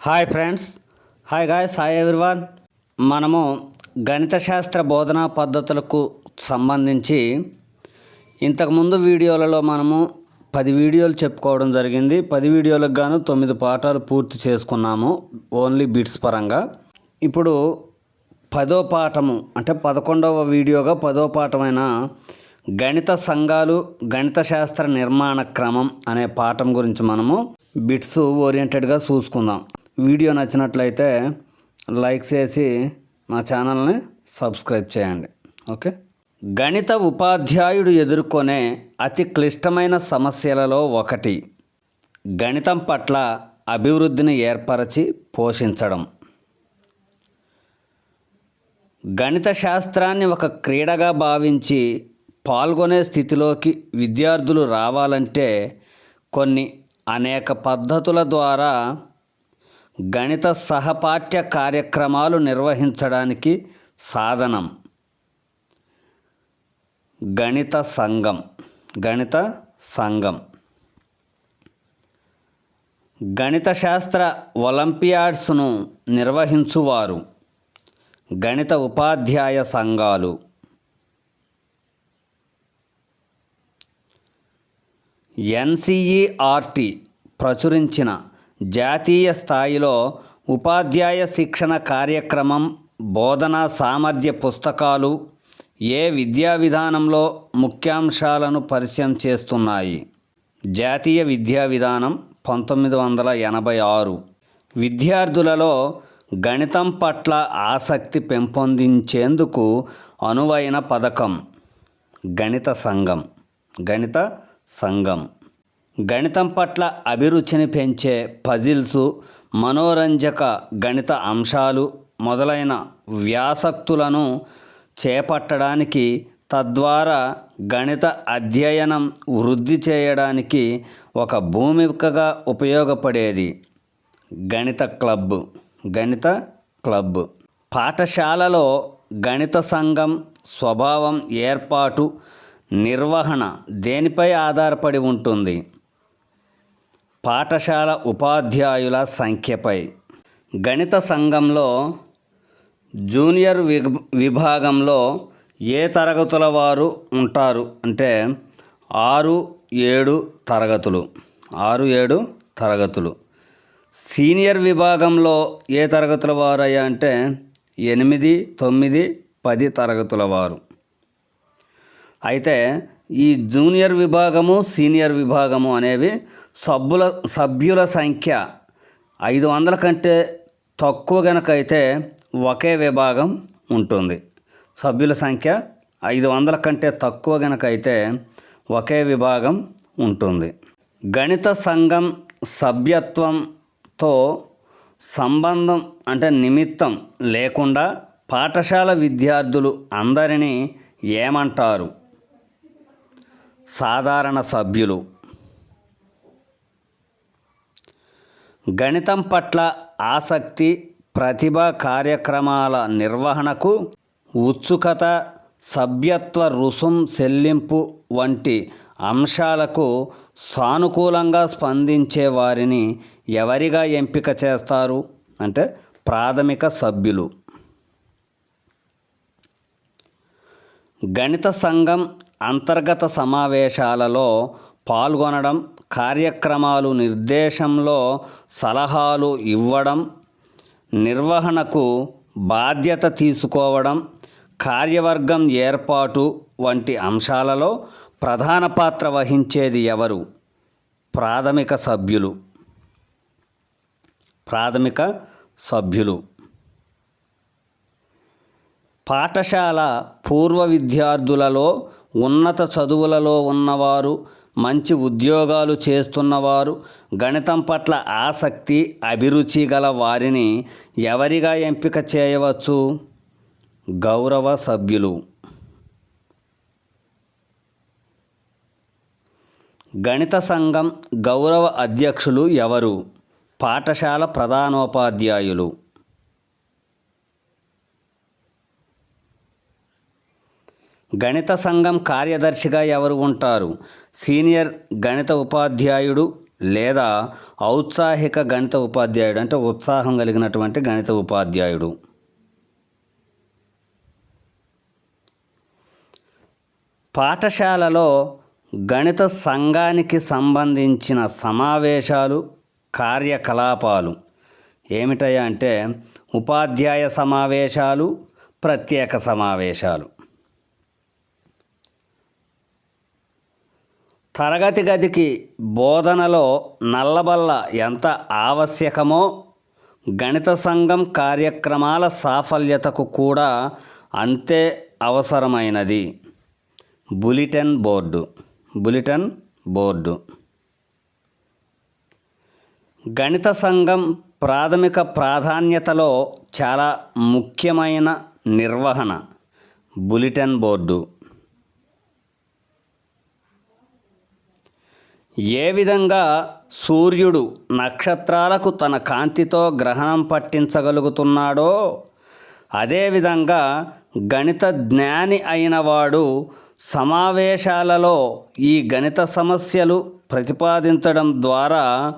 Hi friends hi guys hi everyone మనము గణిత శాస్త్ర బోధనా పద్ధతులకు సంబంధించి ఇంతకుముందు వీడియోలలో మనము పది వీడియోలు చెప్పుకోవడం జరిగింది. పది వీడియోలకు గాను తొమ్మిది పాఠాలు పూర్తి చేసుకున్నాము. ఓన్లీ బిట్స్ పరంగా. ఇప్పుడు పదో పాఠము అంటే పదకొండవ వీడియోగా పదో పాఠమైన గణిత సంఘాలు గణిత శాస్త్ర నిర్మాణ క్రమం అనే పాఠం గురించి మనము బిట్స్ ఓరియంటెడ్గా చూసుకుందాం. వీడియో నచ్చినట్లయితే లైక్ చేసి నా ఛానల్ని సబ్స్క్రైబ్ చేయండి. ఓకే? గణిత ఉపాధ్యాయుడు ఎదుర్కొనే అతి క్లిష్టమైన సమస్యలలో ఒకటి. గణితం పట్ల అభివృద్ధిని ఏర్పరచి పోషించడం. గణిత శాస్త్రాన్ని ఒక క్రీడగా భావించి పాల్గొనే స్థితిలోకి విద్యార్థులు రావాలంటే కొన్ని అనేక పద్ధతుల ద్వారా గణిత సహపాఠ్య కార్యక్రమాలు నిర్వహించడానికి సాధనం. గణిత సంఘం. గణిత సంఘం. గణిత శాస్త్ర ఒలింపియాడ్స్ను నిర్వహించువారు. గణిత ఉపాధ్యాయ సంఘాలు. ఎన్సిఈఆర్టీ ప్రచురించిన జాతీయ స్థాయిలో ఉపాధ్యాయ శిక్షణ కార్యక్రమం బోధనా సామర్థ్య పుస్తకాలు ఏ విద్యా విధానంలో ముఖ్యాంశాలను పరిచయం చేస్తున్నాయి? జాతీయ విద్యా విధానం పంతొమ్మిది వందల ఎనభై ఆరు. విద్యార్థులలో గణితం పట్ల ఆసక్తి పెంపొందించేందుకు అనువైన పథకం గణిత సంఘం గణిత సంఘం. గణితం పట్ల అభిరుచిని పెంచే పజిల్స్ మనోరంజక గణిత అంశాలు మొదలైన వ్యాసక్తులను చేపట్టడానికి తద్వారా గణిత అధ్యయనం వృద్ధి చేయడానికి ఒక భూమికగా ఉపయోగపడేది. గణిత క్లబ్ గణిత క్లబ్. పాఠశాలలో గణిత సంఘం స్వభావం ఏర్పాటు నిర్వహణ దేనిపై ఆధారపడి ఉంటుంది? పాఠశాల ఉపాధ్యాయుల సంఖ్యపై గణిత సంఘంలో జూనియర్ విభాగంలో ఏ తరగతుల వారు ఉంటారు? అంటే ఆరు ఏడు తరగతులు. ఆరు ఏడు తరగతులు. సీనియర్ విభాగంలో ఏ తరగతుల వారు అయ్యా అంటే ఎనిమిది తొమ్మిది పది తరగతుల వారు. అయితే ఈ జూనియర్ విభాగము సీనియర్ విభాగము అనేవి సభ్యుల సభ్యుల సంఖ్య ఐదు వందల కంటే తక్కువ గనక అయితే ఒకే విభాగం ఉంటుంది. సభ్యుల సంఖ్య ఐదు వందల కంటే తక్కువ గనక అయితే ఒకే విభాగం ఉంటుంది. గణిత సంఘం సభ్యత్వంతో సంబంధం అంటే నిమిత్తం లేకుండా పాఠశాల విద్యార్థులు అందరినీ ఏమంటారు? సాధారణ సభ్యులు. గణితం పట్ల ఆసక్తి ప్రతిభ కార్యక్రమాల నిర్వహణకు ఉత్సుకత సభ్యత్వ రుసుం చెల్లింపు వంటి అంశాలకు సానుకూలంగా స్పందించే వారిని ఎవరిగా ఎంపిక చేస్తారు? అంటే ప్రాథమిక సభ్యులు. గణిత సంఘం అంతర్గత సమావేశాలలో పాల్గొనడం కార్యక్రమాలు నిర్దేశంలో సలహాలు ఇవ్వడం నిర్వహణకు బాధ్యత తీసుకోవడం కార్యవర్గం ఏర్పాటు వంటి అంశాలలో ప్రధాన పాత్ర వహించేది ఎవరు? ప్రాథమిక సభ్యులు. ప్రాథమిక సభ్యులు. పాఠశాల పూర్వ విద్యార్థులలో ఉన్నత చదువులలో ఉన్నవారు మంచి ఉద్యోగాలు చేస్తున్నవారు గణితం పట్ల ఆసక్తి అభిరుచి గల వారిని ఎవరిగా ఎంపిక చేయవచ్చు? గౌరవ సభ్యులు. గణిత సంఘం గౌరవ అధ్యక్షులు ఎవరు? పాఠశాల ప్రధానోపాధ్యాయులు. గణిత సంఘం కార్యదర్శిగా ఎవరు ఉంటారు? సీనియర్ గణిత ఉపాధ్యాయుడు లేదా ఔత్సాహిక గణిత ఉపాధ్యాయుడు? అంటే ఉత్సాహం కలిగినటువంటి గణిత ఉపాధ్యాయుడు. పాఠశాలలో గణిత సంఘానికి సంబంధించిన సమావేశాలు కార్యకలాపాలు. ఏమిటయ్యా అంటే ఉపాధ్యాయ సమావేశాలు ప్రత్యేక సమావేశాలు. తరగతి గదికి బోధనలో నల్లబల్ల ఎంత ఆవశ్యకమో గణిత సంఘం కార్యక్రమాల సాఫల్యతకు కూడా అంతే అవసరమైనది. Bulletin board. Bulletin board. గణిత సంఘం ప్రాథమిక ప్రాధాన్యతలో చాలా ముఖ్యమైన నిర్వహణ. Bulletin board. ఏ విధంగా సూర్యుడు నక్షత్రాలకు తన కాంతితో గ్రహణం పట్టించగలుగుతున్నాడో అదేవిధంగా గణిత జ్ఞాని అయినవాడు సమావేశాలలో ఈ గణిత సమస్యలు ప్రతిపాదించడం ద్వారా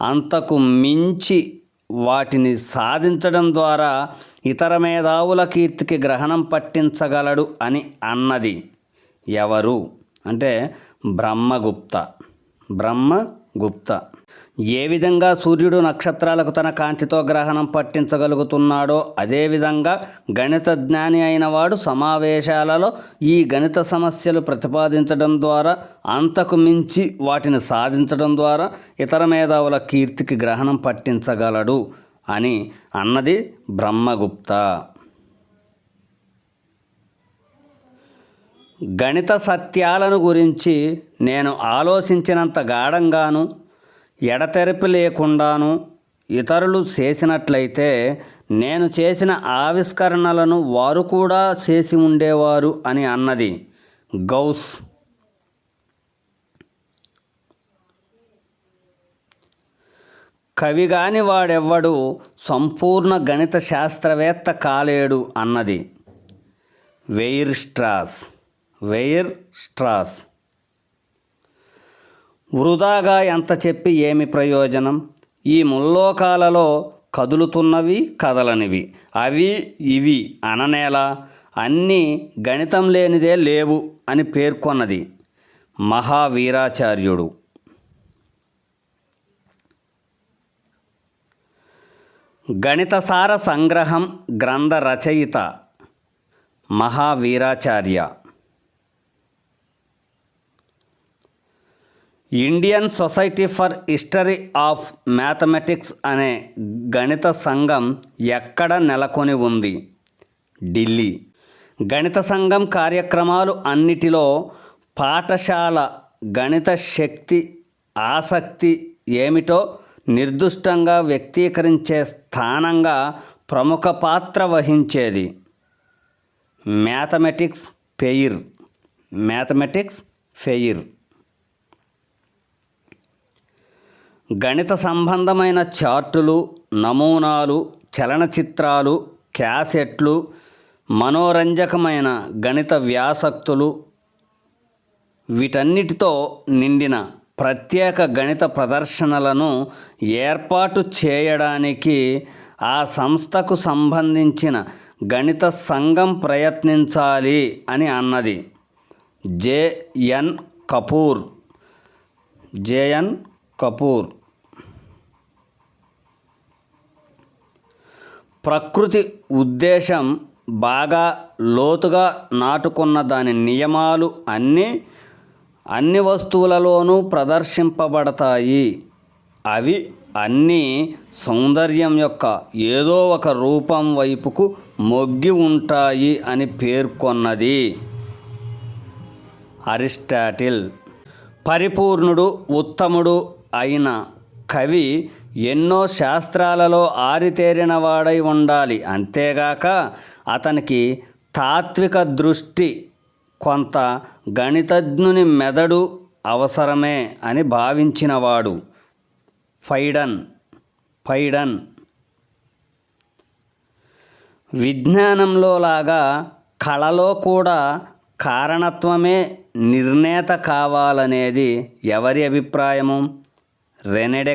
అంతకు మించి వాటిని సాధించడం ద్వారా ఇతర మేధావుల కీర్తికి గ్రహణం పట్టించగలడు అని అన్నది ఎవరు? అంటే బ్రహ్మగుప్త. బ్రహ్మగుప్త ఏ విధంగా సూర్యుడు నక్షత్రాలకు తన కాంతితో గ్రహణం పట్టించగలుగుతున్నాడో అదేవిధంగా గణిత జ్ఞాని అయిన వాడు సమావేశాలలో ఈ గణిత సమస్యలు ప్రతిపాదించడం ద్వారా అంతకు మించి వాటిని సాధించడం ద్వారా ఇతర మేధావుల కీర్తికి గ్రహణం పట్టించగలడు అని అన్నది బ్రహ్మగుప్త. గణిత సత్యాలను గురించి నేను ఆలోచించినంత గాఢంగాను ఎడతెరపి లేకుండాను ఇతరులు చేసినట్లయితే నేను చేసిన ఆవిష్కరణలను వారు కూడా చేసి ఉండేవారు అని అన్నది గౌస్. కవిగాని వాడెవ్వడు సంపూర్ణ గణిత శాస్త్రవేత్త కాలేడు అన్నది. Weierstrass. Weierstrass. వృధాగా ఎంత చెప్పి ఏమి ప్రయోజనం? ఈ ముల్లోకాలలో కదులుతున్నవి కదలనివి. అవి ఇవి అననేల? అన్నీ గణితం లేనిదే లేవు అని పేర్కొన్నది మహావీరాచార్యుడు. గణితసార సంగ్రహం గ్రంథ రచయిత Mahaviracharya. Indian society for history of mathematics అనే గణిత సంఘం ఎక్కడ నెలకొని ఉంది? ఢిల్లీ. గణిత సంఘం కార్యక్రమాలు అన్నిటిలో పాఠశాల గణిత శక్తి ఆసక్తి ఏమిటో నిర్దిష్టంగా వ్యక్తీకరించే స్థానంగా ప్రముఖ పాత్ర వహించేది. Mathematics fair. Mathematics fair. గణిత సంబంధమైన చార్టులు నమూనాలు చలనచిత్రాలు క్యాసెట్లు మనోరంజకమైన గణిత వ్యాసక్తులు వీటన్నిటితో నిండిన ప్రత్యేక గణిత ప్రదర్శనలను ఏర్పాటు చేయడానికి ఆ సంస్థకు సంబంధించిన గణిత సంఘం ప్రయత్నించాలి అని అన్నది. J N Kapoor. J N Kapoor. ప్రకృతి ఉద్దేశం బాగా లోతుగా నాటుకున్న దాని నియమాలు అన్నీ అన్ని వస్తువులలోనూ ప్రదర్శింపబడతాయి. అవి అన్నీ సౌందర్యం యొక్క ఏదో ఒక రూపం వైపుకు మొగ్గి ఉంటాయి అని పేర్కొన్నది. అరిస్టాటిల్. పరిపూర్ణుడు ఉత్తముడు అయిన కవి ఎన్నో శాస్త్రాలలో ఆరితేరిన వాడై ఉండాలి. అంతేగాక అతనికి తాత్విక దృష్టి కొంత గణితజ్ఞుని మెదడు అవసరమే అని భావించినవాడు. ఫైడన్ ఫైడన్. విజ్ఞానంలో లాగా కళలో కూడా కారణత్వమే నిర్ణేత కావాలనేది ఎవరి అభిప్రాయము? రెనెడే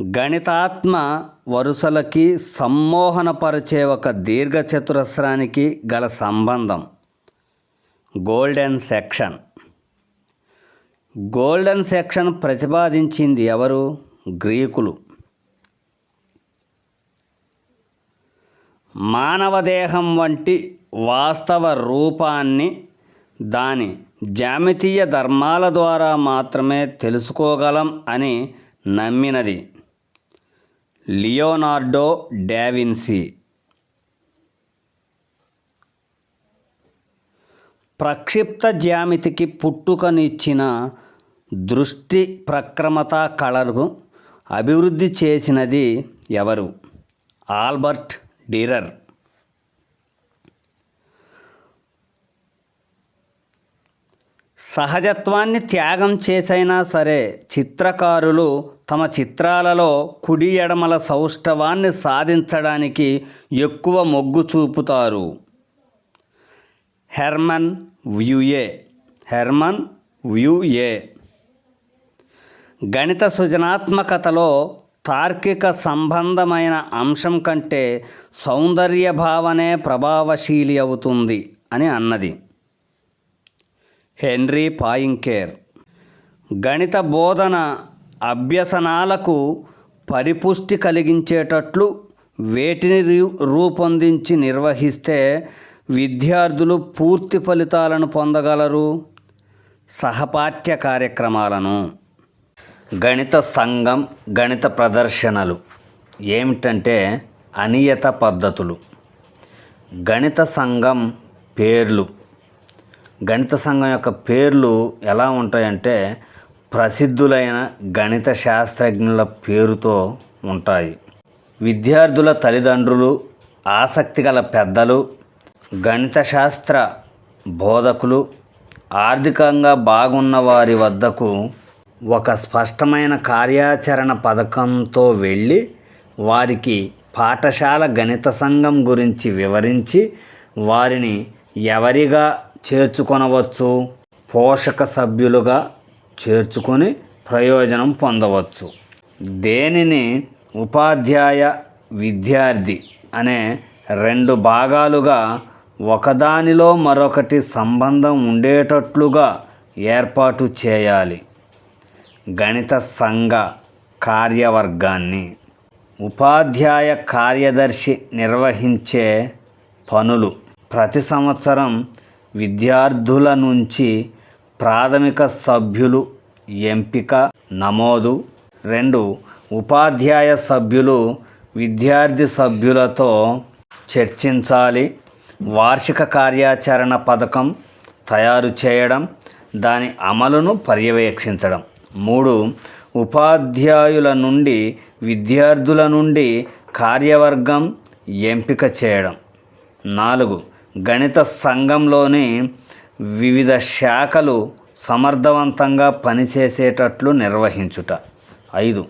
గణితాత్మ వరుసలకి సమ్మోహనపరిచే ఒక దీర్ఘచతురస్రానికి గల సంబంధం. Golden section. గోల్డెన్ సెక్షన్ ప్రతిపాదించింది ఎవరు? గ్రీకులు. మానవ దేహం వంటి వాస్తవ రూపాన్ని దాని జామితీయ ధర్మాల ద్వారా మాత్రమే తెలుసుకోగలం అని నమ్మినది. లియోనార్డో డావిన్సీ ప్రక్షిప్త జ్యామితికి పుట్టుకనిచ్చిన దృష్టి ప్రక్రమత కళను అభివృద్ధి చేసినది ఎవరు? Albert Durer. సహజత్వాన్ని త్యాగం చేసైనా సరే చిత్రకారులు తమ చిత్రాలలో కుడి ఎడమల సౌష్ఠవాన్ని సాధించడానికి ఎక్కువ మొగ్గు చూపుతారు. హెర్మన్ వ్యూయే. హెర్మన్ వ్యూయే. గణిత సృజనాత్మకతలో తార్కిక సంబంధమైన అంశం కంటే సౌందర్య భావనే ప్రభావశీలి అవుతుంది అని అన్నది. Henri Poincare. గణిత బోధన అభ్యసనాలకు పరిపుష్టి కలిగించేటట్లు వేటిని రూ- రూపొందించి నిర్వహిస్తే విద్యార్థులు పూర్తి ఫలితాలను పొందగలరు? సహపాఠ్య కార్యక్రమాలను. గణిత సంఘం గణిత ప్రదర్శనలు. ఏమిటంటే అనియత పద్ధతులు. గణిత సంఘం పేర్లు. గణిత సంఘం యొక్క పేర్లు ఎలా ఉంటాయంటే ప్రసిద్ధులైన గణిత శాస్త్రజ్ఞుల పేరుతో ఉంటాయి. విద్యార్థుల తల్లిదండ్రులు ఆసక్తి గల పెద్దలు గణిత శాస్త్ర బోధకులు ఆర్థికంగా బాగున్న వారి వద్దకు ఒక స్పష్టమైన కార్యాచరణ పథకంతో వెళ్ళి వారికి పాఠశాల గణిత సంఘం గురించి వివరించి వారిని ఎవరిగా చేర్చుకొనవచ్చు పోషక సభ్యులుగా చేర్చుకొని ప్రయోజనం పొందవచ్చు. దేనిని ఉపాధ్యాయ విద్యార్థి అనే రెండు భాగాలుగా ఒకదానిలో మరొకటి సంబంధం ఉండేటట్లుగా ఏర్పాటు చేయాలి. గణిత సంఘ కార్యవర్గాన్ని ఉపాధ్యాయ కార్యదర్శి నిర్వహించే పనులు. ప్రతి సంవత్సరం విద్యార్థుల నుంచి ప్రాథమిక సభ్యులు ఎంపిక నమోదు. రెండు ఉపాధ్యాయ సభ్యులు విద్యార్థి సభ్యులతో చర్చించాలి. వార్షిక కార్యాచరణ పథకం తయారు చేయడం దాని అమలును పర్యవేక్షించడం. మూడు ఉపాధ్యాయుల నుండి విద్యార్థుల నుండి కార్యవర్గం ఎంపిక చేయడం. నాలుగు గణిత సంఘంలోని వివిధ శాఖలు సమర్థవంతంగా పనిచేసేటట్లు నిర్వహించుట. ఐదు.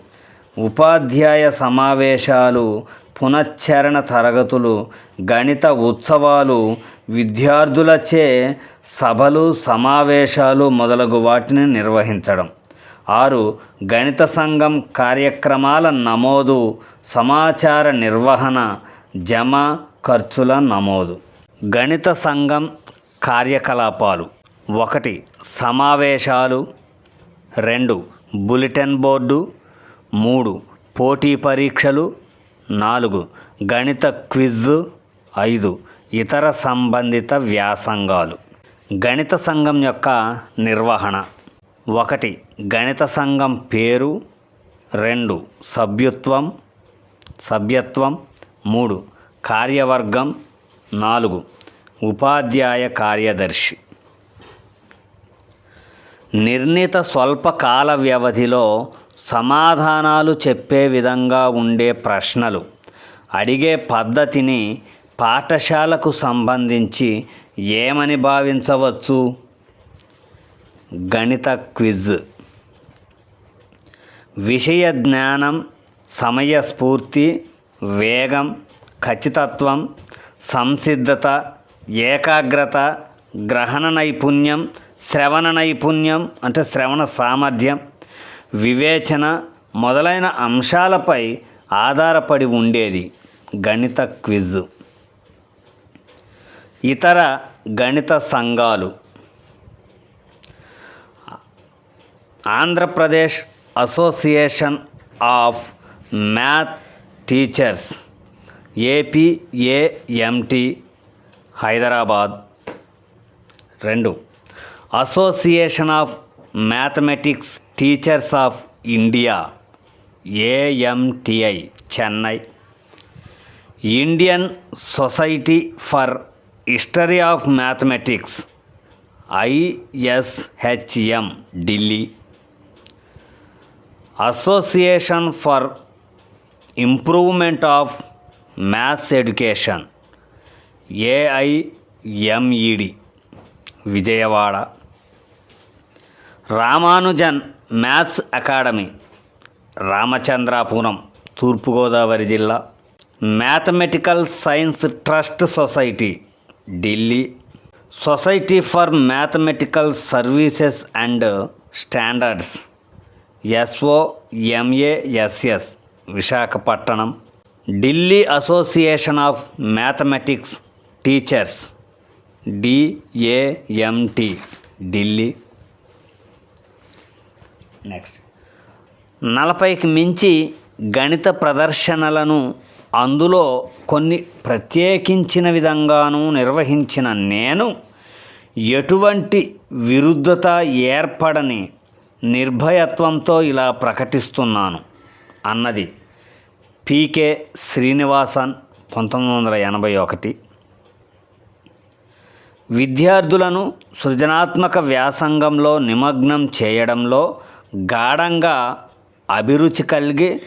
ఉపాధ్యాయ సమావేశాలు పునశ్చరణ తరగతులు గణిత ఉత్సవాలు విద్యార్థులచే సభలు సమావేశాలు మొదలగు వాటిని నిర్వహించడం. ఆరు. గణిత సంఘం కార్యక్రమాల నమోదు సమాచార నిర్వహణ జమ ఖర్చుల నమోదు. గణిత సంఘం కార్యకలాపాలు. ఒకటి సమావేశాలు. రెండు బులెటిన్ బోర్డు. మూడు పోటీ పరీక్షలు. నాలుగు గణిత క్విజ్ ఐదు ఇతర సంబంధిత వ్యాసంగాలు. గణిత సంఘం యొక్క నిర్వహణ. ఒకటి గణిత సంఘం పేరు. రెండు సభ్యత్వం. సభ్యత్వం. మూడు కార్యవర్గం. నాలుగు ఉపాధ్యాయ కార్యదర్శి. నిర్ణీత స్వల్పకాల వ్యవధిలో సమాధానాలు చెప్పే విధంగా ఉండే ప్రశ్నలు అడిగే పద్ధతిని పాఠశాలకు సంబంధించి ఏమని భావించవచ్చు? గణిత క్విజ్. విషయ జ్ఞానం సమయస్ఫూర్తి వేగం ఖచ్చితత్వం సంసిద్ధత ఏకాగ్రత గ్రహణ నైపుణ్యం శ్రవణ నైపుణ్యం అంటే శ్రవణ సామర్థ్యం వివేచన మొదలైన అంశాలపై ఆధారపడి ఉండేది గణిత క్విజ్. ఇతర గణిత సంఘాలు. Andhra Pradesh association of math teachers APAMT Hyderabad. రెండు. Association of mathematics teachers of India AMTI Chennai Indian society for history of mathematics ISHM Delhi association for improvement of maths education AIMED Vijayawada. Ramanujan maths academy. Ramachandrapuram తూర్పుగోదావరి జిల్లా. Mathematical science trust society Delhi. Society for mathematical services and standards SOMASS Visakhapatnam. Delhi association of mathematics teachers. DAMT Delhi. Next. నలభైకి మించి గణిత ప్రదర్శనలను అందులో కొన్ని ప్రత్యేకించిన విధంగాను నిర్వహించిన నేను ఎటువంటి విరుద్ధత ఏర్పడని నిర్భయత్వంతో ఇలా ప్రకటిస్తున్నాను అన్నది పీకే శ్రీనివాసన్ పంతొమ్మిది వందల ఎనభై ఒకటి. విద్యార్థులను సృజనాత్మక వ్యాసంగంలో నిమగ్నం చేయడంలో గాఢంగా అభిరుచి కలిగి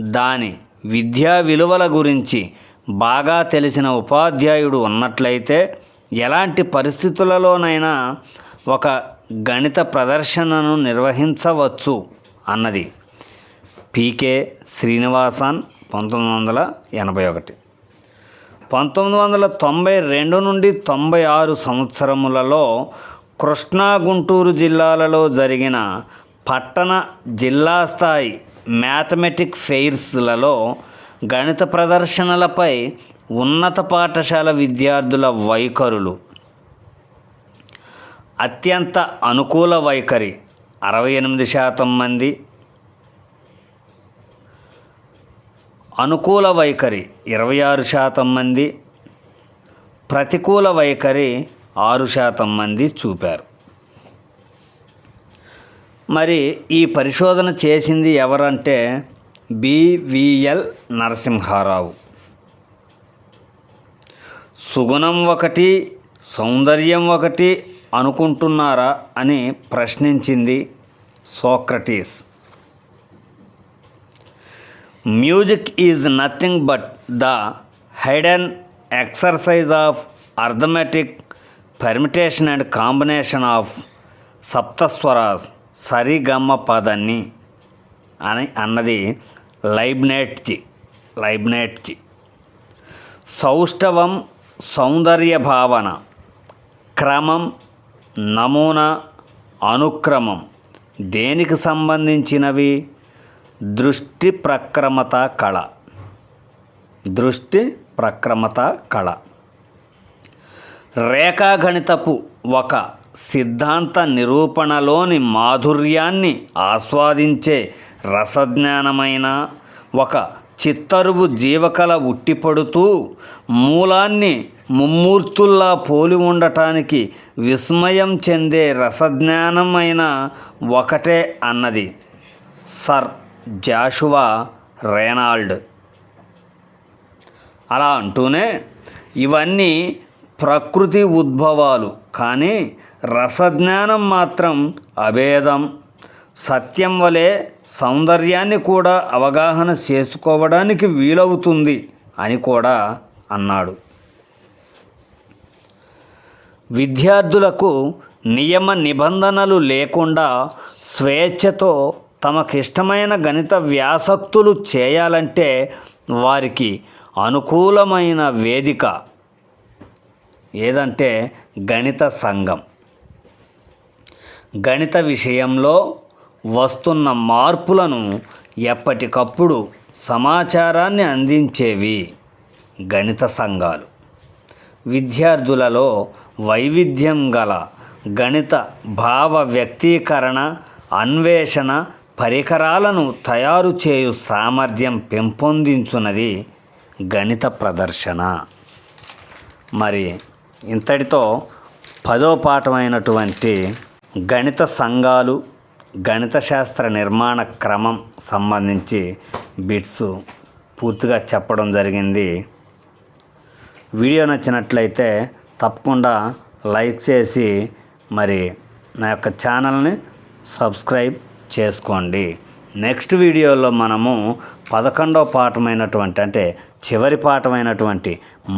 దాని విద్యా విలువల గురించి బాగా తెలిసిన ఉపాధ్యాయుడు ఉన్నట్లయితే ఎలాంటి పరిస్థితులలోనైనా ఒక గణిత ప్రదర్శనను నిర్వహించవచ్చు అన్నది. పీకే శ్రీనివాసన్ పంతొమ్మిది వందల ఎనభై ఒకటి. పంతొమ్మిది వందల తొంభై రెండు నుండి తొంభై ఆరు సంవత్సరములలో కృష్ణా గుంటూరు జిల్లాలలో జరిగిన పట్టణ జిల్లా స్థాయి మ్యాథమెటిక్ ఫెయిర్స్లలో గణిత ప్రదర్శనలపై ఉన్నత పాఠశాల విద్యార్థుల వైఖరులు. అత్యంత అనుకూల వైఖరి అరవై ఎనిమిది శాతం మంది అనుకూల వైఖరి ఇరవై ఆరు శాతం మంది. ప్రతికూల వైఖరి ఆరు శాతం మంది చూపారు. మరి ఈ పరిశోధన చేసింది ఎవరంటే బివిఎల్ నరసింహారావు. సుగుణం ఒకటి సౌందర్యం ఒకటి అనుకుంటున్నారా అని ప్రశ్నించింది Socrates. Music is nothing but the hidden exercise of arithmetic permutation and combination of సప్తస్వరాస్ సరిగమ్మ పదాన్ని అని అన్నది లైబ్నేట్చి లైబ్నేట్చి సౌష్ఠవం సౌందర్య భావన క్రమం నమూనా అనుక్రమం దేనికి సంబంధించినవి? దృష్టి ప్రక్రమత కళ. దృష్టి ప్రక్రమత కళ. రేఖాగణితపు ఒక సిద్ధాంత నిరూపణలోని మాధుర్యాన్ని ఆస్వాదించే రసజ్ఞానమైన ఒక చిత్తరువు జీవకళ ఉట్టిపడుతూ మూలాన్ని ముమ్మూర్తుల్లా పోలి ఉండటానికి విస్మయం చెందే రసజ్ఞానమైన ఒకటే అన్నది. Sir Joshua Reynold. అలా అంటూనే ఇవన్నీ ప్రకృతి ఉద్భవాలు కానీ రసజ్ఞానం మాత్రం అభేదం. సత్యం వలె సౌందర్యాన్ని కూడా అవగాహన చేసుకోవడానికి వీలవుతుంది అని కూడా అన్నాడు. విద్యార్థులకు నియమ నిబంధనలు లేకుండా స్వేచ్ఛతో తమకిష్టమైన గణిత వ్యాసక్తులు చేయాలంటే వారికి అనుకూలమైన వేదిక ఏదంటే గణిత సంఘం. గణిత విషయంలో వస్తున్న మార్పులను ఎప్పటికప్పుడు సమాచారాన్ని అందించేవి గణిత సంఘాలు. విద్యార్థులలో వైవిధ్యం గల గణిత భావ వ్యక్తీకరణ అన్వేషణ పరికరాలను తయారు చేయు సామర్థ్యం పెంపొందించున్నది గణిత ప్రదర్శన. మరి ఇంతటితో పదో పాఠమైనటువంటి గణిత సంఘాలు గణిత శాస్త్ర నిర్మాణ క్రమం సంబంధించి బిట్స్ పూర్తిగా చెప్పడం జరిగింది. వీడియో నచ్చినట్లయితే తప్పకుండా లైక్ చేసి మరి నా యొక్క ఛానల్ని సబ్స్క్రైబ్ చేసుకోండి. నెక్స్ట్ వీడియోలో మనము పదకొండవ పాఠమైనటువంటి అంటే చివరి పాఠమైనటువంటి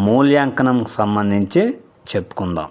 మూల్యాంకనం సంబంధించి చెప్పుకుందాం.